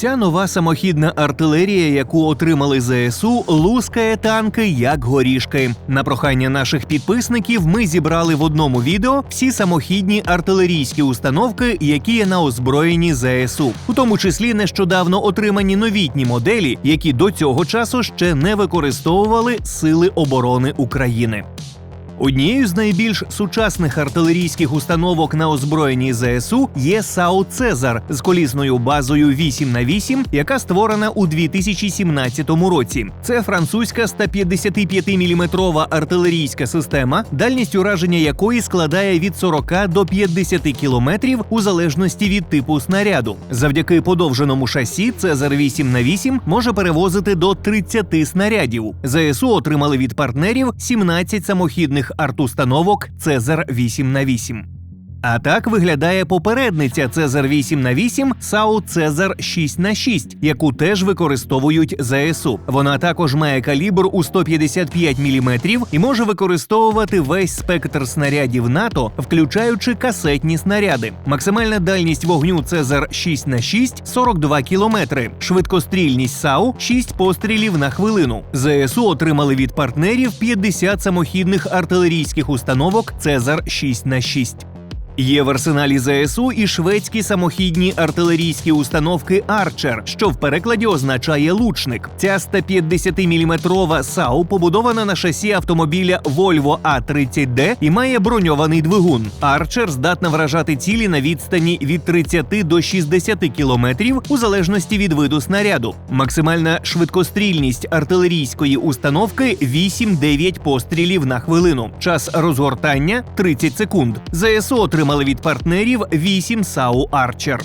Ця нова самохідна артилерія, яку отримали ЗСУ, лускає танки як горішки. На прохання наших підписників ми зібрали в одному відео всі самохідні артилерійські установки, які є на озброєнні ЗСУ, у тому числі нещодавно отримані новітні моделі, які до цього часу ще не використовували Сили оборони України. Однією з найбільш сучасних артилерійських установок на озброєнні ЗСУ є САУ Цезар з колісною базою 8 на 8 яка створена у 2017 році. Це французька 155-мм артилерійська система, дальність ураження якої складає від 40 до 50 кілометрів у залежності від типу снаряду. Завдяки подовженому шасі Цезар 8 на 8 може перевозити до 30 снарядів. ЗСУ отримали від партнерів 17 самохідних артустановок Цезар 8 на 8 а так виглядає попередниця Цезар 8 на 8 САУ Цезар 6 на 6 яку теж використовують ЗСУ. Вона також має калібр у 155 мм і може використовувати весь спектр снарядів НАТО, включаючи касетні снаряди. Максимальна дальність вогню Цезар 6 на 6 – 42 км. Швидкострільність САУ 6 пострілів на хвилину. ЗСУ отримали від партнерів 50 самохідних артилерійських установок Цезар 6 на 6 Є в арсеналі ЗСУ і шведські самохідні артилерійські установки Арчер, що в перекладі означає лучник. Ця 150-мм САУ побудована на шасі автомобіля Volvo A30D і має броньований двигун. Арчер здатна вражати цілі на відстані від 30 до 60 кілометрів у залежності від виду снаряду. Максимальна швидкострільність артилерійської установки 8-9 пострілів на хвилину. Час розгортання 30 секунд. ЗСУ отримав отримали від партнерів 8 САУ Арчер.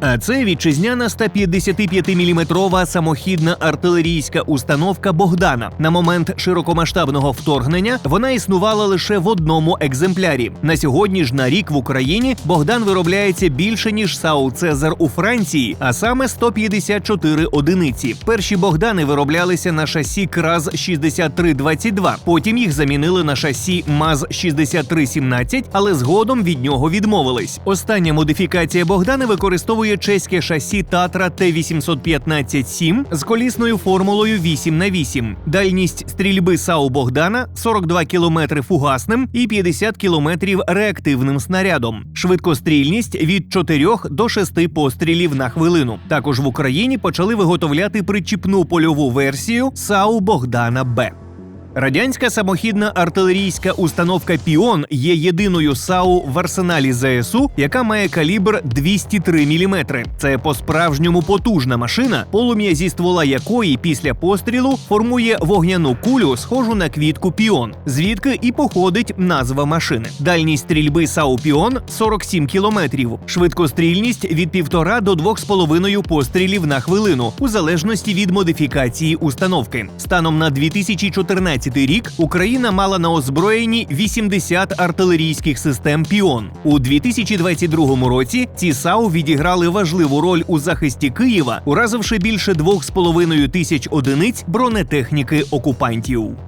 А це вітчизняна 155-мм самохідна артилерійська установка Богдана. На момент широкомасштабного вторгнення вона існувала лише в одному екземплярі. На сьогодні ж на рік в Україні Богдан виробляється більше ніж САУ Цезар у Франції, а саме 154 одиниці. Перші Богдани вироблялися на шасі КРАЗ 6322 Потім їх замінили на шасі МАЗ 6317 але згодом від нього відмовились. Остання модифікація Богдани використовує використовує чеське шасі Татра Т-815-7 з колісною формулою 8 на 8 Дальність стрільби САУ Богдана 42 км фугасним і 50 км реактивним снарядом. Швидкострільність від 4 до 6 пострілів на хвилину. Також в Україні почали виготовляти причіпну польову версію САУ Богдана Б. Радянська самохідна артилерійська установка Піон є єдиною САУ в арсеналі ЗСУ, яка має калібр 203 мм. Це по-справжньому потужна машина, полум'я зі ствола якої після пострілу формує вогняну кулю, схожу на квітку Піон, звідки і походить назва машини. Дальність стрільби САУ Піон 47 кілометрів, швидкострільність від 1,5 до 2,5 пострілів на хвилину, у залежності від модифікації установки. Станом на 2014 2015 рік Україна мала на озброєнні 80 артилерійських систем Піон. У 2022 році ці САУ відіграли важливу роль у захисті Києва, уразивши більше 2,5 тисяч одиниць бронетехніки окупантів.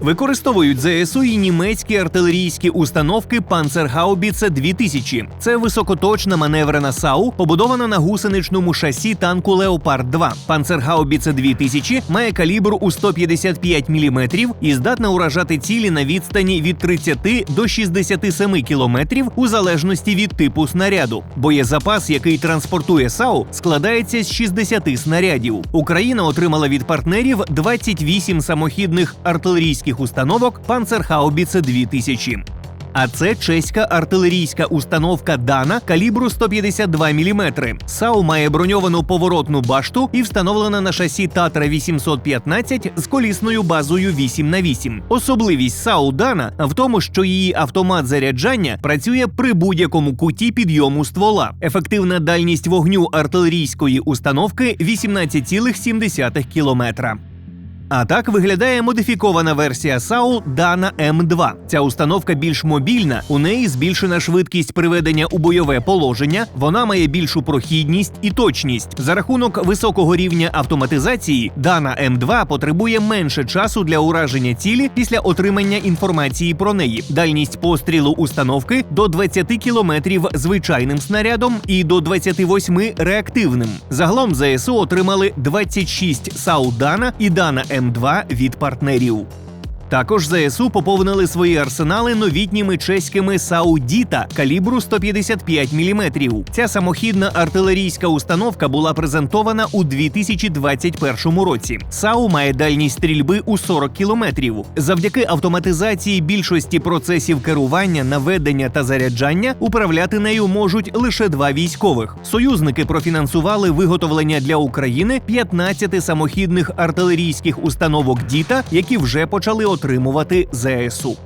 Використовують ЗСУ і німецькі артилерійські установки Панцергаубіце 2000 Це високоточна маневрена САУ, побудована на гусеничному шасі танку Леопард 2 Панцергаубіце 2000 має калібр у 155 мм і здатна уражати цілі на відстані від 30 до 67 кілометрів у залежності від типу снаряду. Боєзапас, який транспортує САУ, складається з 60 снарядів. Україна отримала від партнерів 28 самохідних артилерійських артилерійських установок Панцерхаубіце 2000 а це чеська артилерійська установка Дана калібру 152 мм. САУ має броньовану поворотну башту і встановлена на шасі Татра 815 з колісною базою 8 на 8 Особливість САУ Дана в тому, що її автомат заряджання працює при будь-якому куті підйому ствола. Ефективна дальність вогню артилерійської установки 18,7 кілометра. А так виглядає модифікована версія САУ Дана М2. Ця установка більш мобільна, у неї збільшена швидкість приведення у бойове положення, вона має більшу прохідність і точність. За рахунок високого рівня автоматизації, Дана М2 потребує менше часу для ураження цілі після отримання інформації про неї. Дальність пострілу установки до 20 кілометрів звичайним снарядом і до 28 реактивним. Загалом ЗСУ отримали 26 САУ Дана і Дана М2 від партнерів. Також ЗСУ поповнили свої арсенали новітніми чеськими Саудіта калібру 155 мм. Ця самохідна артилерійська установка була презентована у 2021 році. САУ має дальність стрільби у 40 кілометрів. Завдяки автоматизації більшості процесів керування, наведення та заряджання управляти нею можуть лише два військових. Союзники профінансували виготовлення для України 15 самохідних артилерійських установок Діта, які вже почали отримувати ЗСУ.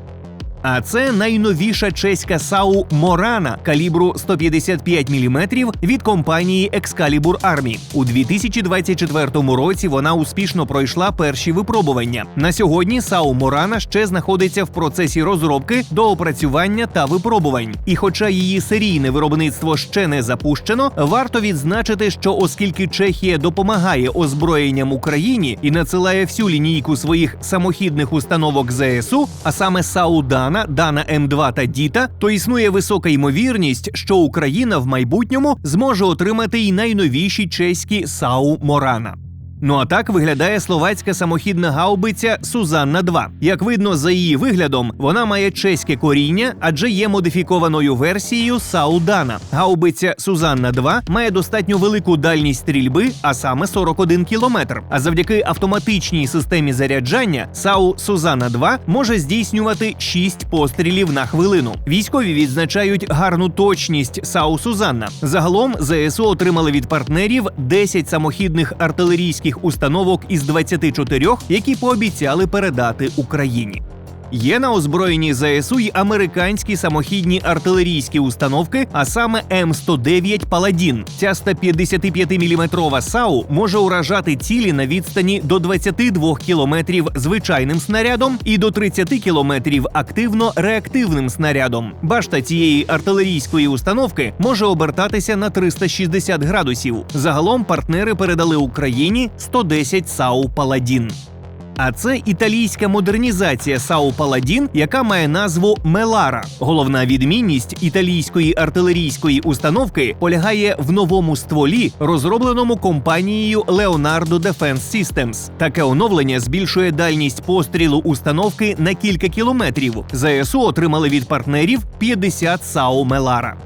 А це найновіша чеська САУ Морана калібру 155 мм від компанії Excalibur Army. У 2024 році вона успішно пройшла перші випробування. На сьогодні САУ Морана ще знаходиться в процесі розробки, доопрацювання та випробувань. І, хоча її серійне виробництво ще не запущено, варто відзначити, що оскільки Чехія допомагає озброєнням Україні і надсилає всю лінійку своїх самохідних установок ЗСУ, а саме САУ Дан, Дана, Дана М2 та Діта, то існує висока ймовірність, що Україна в майбутньому зможе отримати й найновіші чеські САУ Морана. Ну а так виглядає словацька самохідна гаубиця Сузанна 2 Як видно за її виглядом, вона має чеське коріння, адже є модифікованою версією Саудана. Гаубиця Сузанна 2 має достатньо велику дальність стрільби, а саме 41 кілометр. А завдяки автоматичній системі заряджання САУ Сузанна 2 може здійснювати 6 пострілів на хвилину. Військові відзначають гарну точність САУ Сузанна. Загалом ЗСУ отримали від партнерів 10 самохідних артилерійських установок із 24, які пообіцяли передати Україні. Є на озброєнні ЗСУ й американські самохідні артилерійські установки, а саме М109 Паладін. Ця 155-мм САУ може уражати цілі на відстані до 22 кілометрів звичайним снарядом і до 30 кілометрів активно реактивним снарядом. Башта цієї артилерійської установки може обертатися на 360 градусів. Загалом партнери передали Україні 110 САУ Паладін. А це італійська модернізація САУ Паладін, яка має назву Мелара. Головна відмінність італійської артилерійської установки полягає в новому стволі, розробленому компанією Leonardo Defense Systems. Таке оновлення збільшує дальність пострілу установки на кілька кілометрів. ЗСУ отримали від партнерів 50 САУ Мелара.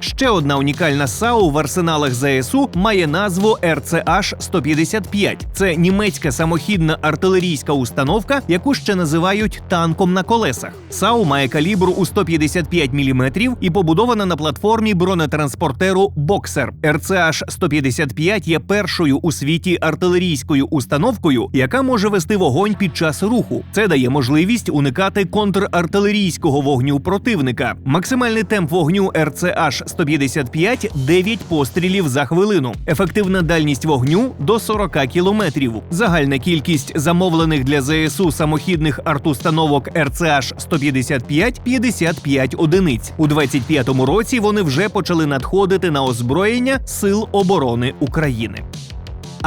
Ще одна унікальна САУ в арсеналах ЗСУ має назву rch 155 Це німецька самохідна артилерійська установка, яку ще називають танком на колесах. САУ має калібр у 155 мм і побудована на платформі бронетранспортеру Боксер. rch 155 є першою у світі артилерійською установкою, яка може вести вогонь під час руху. Це дає можливість уникати контрартилерійського вогню противника. Максимальний темп вогню rch 155 – 9 пострілів за хвилину. Ефективна дальність вогню до 40 кілометрів. Загальна кількість замовлених для ЗСУ самохідних артустановок РЦАШ 155 – 55 одиниць. У 25-му році вони вже почали надходити на озброєння Сил оборони України.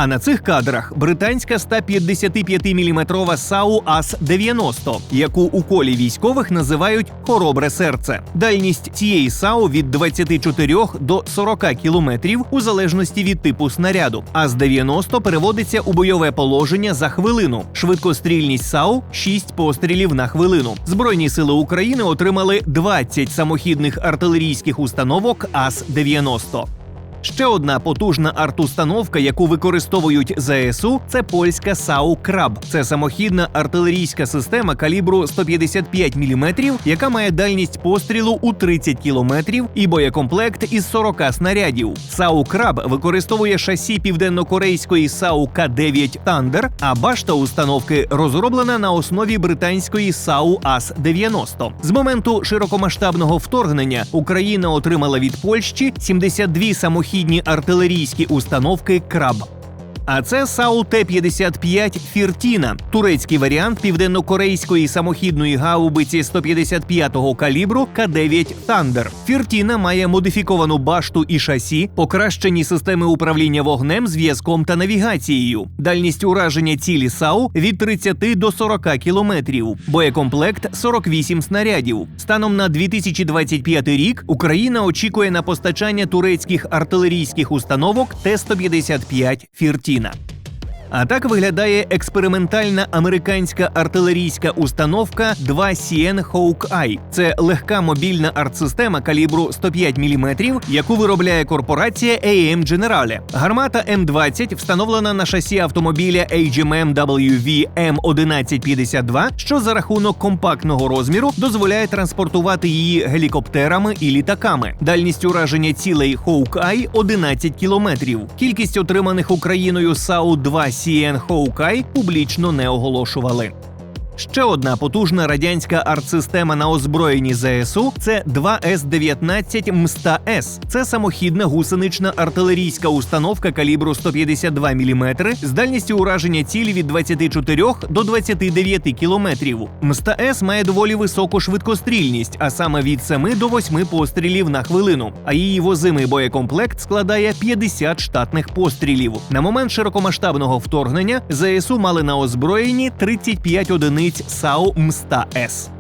А на цих кадрах британська 155-мм САУ АС-90, яку у колі військових називають хоробре серце. Дальність цієї САУ від 24 до 40 кілометрів у залежності від типу снаряду. АС-90 переводиться у бойове положення за хвилину. Швидкострільність САУ 6 пострілів на хвилину. Збройні сили України отримали 20 самохідних артилерійських установок АС-90. Ще одна потужна артустановка, яку використовують ЗСУ, це польська САУ Краб. Це самохідна артилерійська система калібру 155 мм, яка має дальність пострілу у 30 км і боєкомплект із 40 снарядів. САУ Краб використовує шасі південнокорейської САУ К9 Тандер, а башта установки розроблена на основі британської САУ АС-90. З моменту широкомасштабного вторгнення Україна отримала від Польщі 72 самохідні самохідні артилерійські установки Краб. А це САУ Т-55 Фіртіна, турецький варіант південно-корейської самохідної гаубиці 155-го калібру К-9 Thunder. Фіртіна має модифіковану башту і шасі, покращені системи управління вогнем, зв'язком та навігацією. Дальність ураження цілі САУ від 30 до 40 кілометрів. Боєкомплект 48 снарядів. Станом на 2025 рік Україна очікує на постачання турецьких артилерійських установок Т-155 Фіртіна. Україна. А так виглядає експериментальна американська артилерійська установка 2CN Hawkeye. Це легка мобільна артсистема калібру 105 мм, яку виробляє корпорація AM Generale. Гармата М20 встановлена на шасі автомобіля AGM WV M1152, що за рахунок компактного розміру дозволяє транспортувати її гелікоптерами і літаками. Дальність ураження цілей Hawkeye – 11 кілометрів. Кількість отриманих Україною САУ 2 CN Hawkeye публічно не оголошували. Ще одна потужна радянська артсистема на озброєнні ЗСУ це 2С-19 МСТА-С. Це самохідна гусенична артилерійська установка калібру 152 мм з дальністю ураження цілі від 24 до 29 кілометрів. МСТА-С має доволі високу швидкострільність, а саме від 7 до 8 пострілів на хвилину. А її возимий боєкомплект складає 50 штатних пострілів. На момент широкомасштабного вторгнення ЗСУ мали на озброєнні 35 одиниць САУ МСТА-С.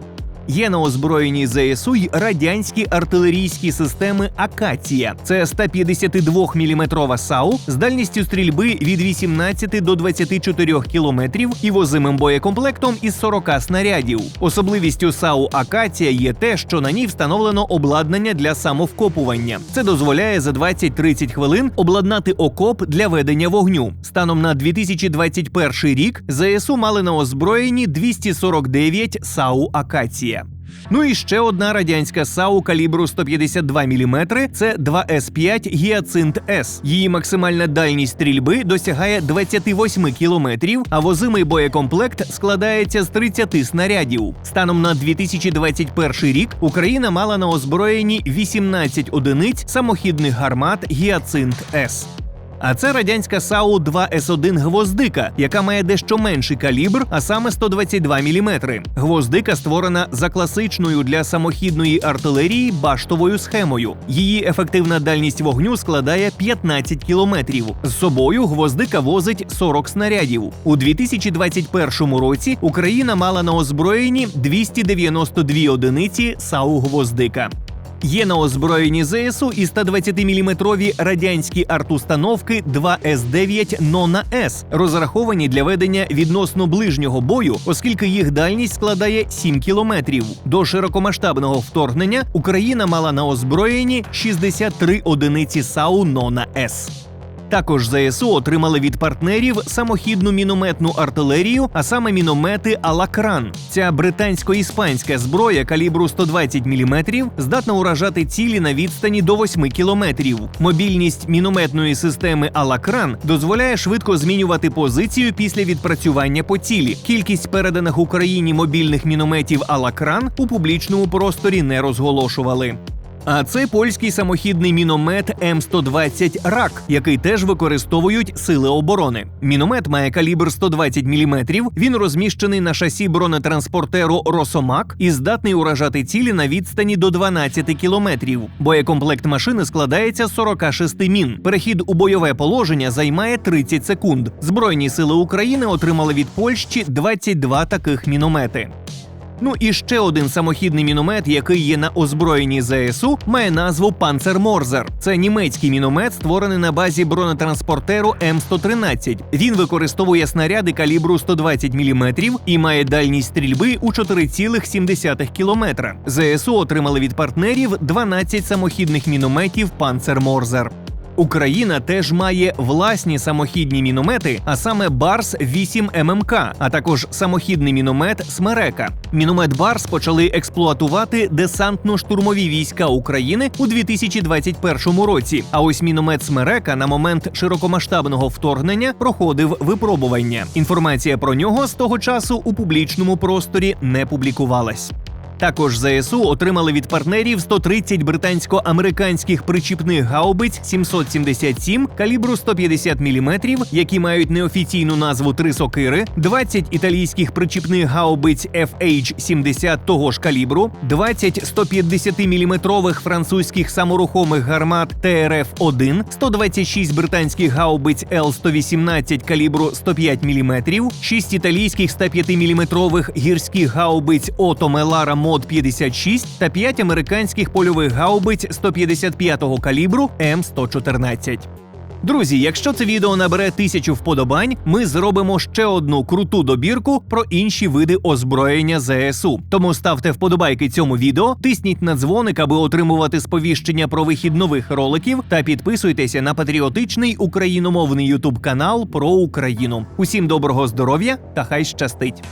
Є на озброєнні ЗСУ й радянські артилерійські системи Акація. Це 152-мм САУ з дальністю стрільби від 18 до 24 кілометрів і возимим боєкомплектом із 40 снарядів. Особливістю САУ Акація є те, що на ній встановлено обладнання для самовкопування. Це дозволяє за 20-30 хвилин обладнати окоп для ведення вогню. Станом на 2021 рік ЗСУ мали на озброєнні 249 САУ Акація. Ну і ще одна радянська САУ калібру 152 мм – це 2С5 Гіацинт С. Її максимальна дальність стрільби досягає 28 кілометрів, а возимий боєкомплект складається з 30 снарядів. Станом на 2021 рік Україна мала на озброєнні 18 одиниць самохідних гармат Гіацинт С. А це радянська САУ 2 С1 гвоздика, яка має дещо менший калібр, а саме 122 мм. Гвоздика створена за класичною для самохідної артилерії баштовою схемою. Її ефективна дальність вогню складає 15 кілометрів. З собою гвоздика возить 40 снарядів. У 2021 році Україна мала на озброєнні 292 одиниці САУ гвоздика. Є на озброєнні ЗСУ і 120-мм радянські артустановки 2С9 Нона С, розраховані для ведення відносно ближнього бою, оскільки їх дальність складає 7 кілометрів. До широкомасштабного вторгнення Україна мала на озброєнні 63 одиниці САУ Нона С. Також ЗСУ отримали від партнерів самохідну мінометну артилерію, а саме міномети Алакран. Ця британсько-іспанська зброя калібру 120 мм здатна уражати цілі на відстані до 8 кілометрів. Мобільність мінометної системи Алакран дозволяє швидко змінювати позицію після відпрацювання по цілі. Кількість переданих Україні мобільних мінометів Алакран у публічному просторі не розголошували. А це польський самохідний міномет М120 РАК, який теж використовують сили оборони. Міномет має калібр 120 мм, Він розміщений на шасі бронетранспортеру Росомак і здатний уражати цілі на відстані до 12 кілометрів. Боєкомплект машини складається з 46 мін. Перехід у бойове положення займає 30 секунд. Збройні сили України отримали від Польщі 22 таких міномети. Ну і ще один самохідний міномет, який є на озброєнні ЗСУ, має назву Панцерморзер. Це німецький міномет, створений на базі бронетранспортеру М113. Він використовує снаряди калібру 120 мм і має дальність стрільби у 4,7 км. ЗСУ отримали від партнерів 12 самохідних мінометів Панцерморзер. Україна теж має власні самохідні міномети, а саме Барс 8 ММК, а також самохідний міномет Смерека. Міномет Барс почали експлуатувати десантно-штурмові війська України у 2021 році. А ось міномет Смерека на момент широкомасштабного вторгнення проходив випробування. Інформація про нього з того часу у публічному просторі не публікувалась. Також ЗСУ отримали від партнерів 130 британсько-американських причіпних гаубиць 777 калібру 150 мм, які мають неофіційну назву три сокири, 20 італійських причіпних гаубиць FH-70 того ж калібру, 20 150 мм французьких саморухомих гармат ТРФ-1, 126 британських гаубиць Л-118 калібру 105 мм, 6 італійських 105 мм гірських гаубиць Ото Мелара Мод 56 та 5 американських польових гаубиць 155-го калібру М114. Друзі, якщо це відео набере тисячу вподобань, ми зробимо ще одну круту добірку про інші види озброєння ЗСУ. Тому ставте вподобайки цьому відео, тисніть на дзвоник, аби отримувати сповіщення про вихід нових роликів, та підписуйтеся на патріотичний україномовний ютуб канал про Україну. Усім доброго здоров'я та хай щастить!